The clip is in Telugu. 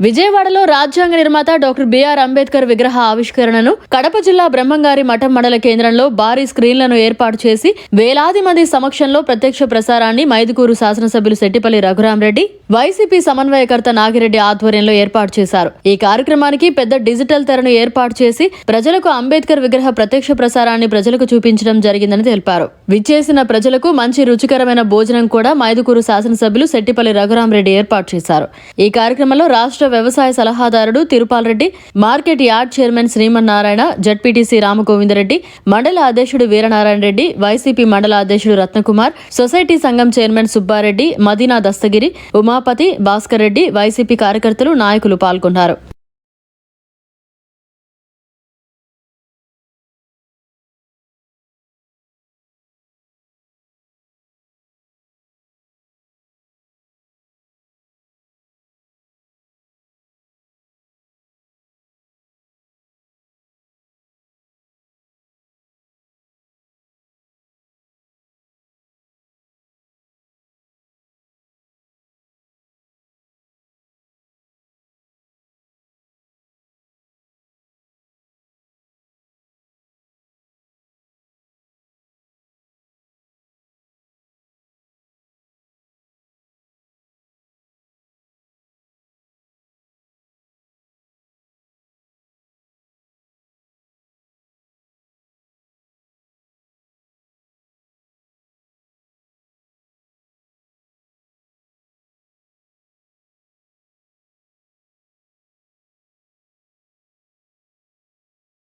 విజయవాడలో రాజ్యాంగ నిర్మాత డాక్టర్ బిఆర్ అంబేద్కర్ విగ్రహ ఆవిష్కరణను కడప జిల్లా బ్రహ్మంగారి మఠం మండల కేంద్రంలో భారీ స్క్రీన్లను ఏర్పాటు చేసి వేలాది మంది సమక్షంలో ప్రత్యక్ష ప్రసారాన్ని మైదుకూరు శాసనసభ్యులు శెట్టిపల్లి రఘురామరెడ్డి వైసీపీ సమన్వయకర్త నాగిరెడ్డి ఆధ్వర్యంలో ఏర్పాటు చేశారు. ఈ కార్యక్రమానికి పెద్ద డిజిటల్ తెరను ఏర్పాటు చేసి ప్రజలకు అంబేద్కర్ విగ్రహ ప్రత్యక్ష ప్రసారాన్ని ప్రజలకు చూపించడం జరిగిందని తెలిపారు. విచ్చేసిన ప్రజలకు మంచి రుచికరమైన భోజనం కూడా మైదుకూరు శాసనసభ్యులు శెట్టిపల్లి రఘురామరెడ్డి ఏర్పాటు చేశారు. ఈ కార్యక్రమంలో రాష్ట్ర వ్యవసాయ సలహాదారుడు Tirupal Reddy market yard chairman Srimannarayana ZPTC Ramagovindareddy మండల అధ్యక్షుడు వీరనారాయణ రెడ్డి వైసీపీ మండల అధ్యక్షుడు రత్నకుమార్ సొసైటీ సంఘం చైర్మన్ సుబ్బారెడ్డి మదీనా దస్తగిరి ఉమాపతి భాస్కర్ రెడ్డి వైసీపీ కార్యకర్తలు నాయకులు పాల్గొన్నారు.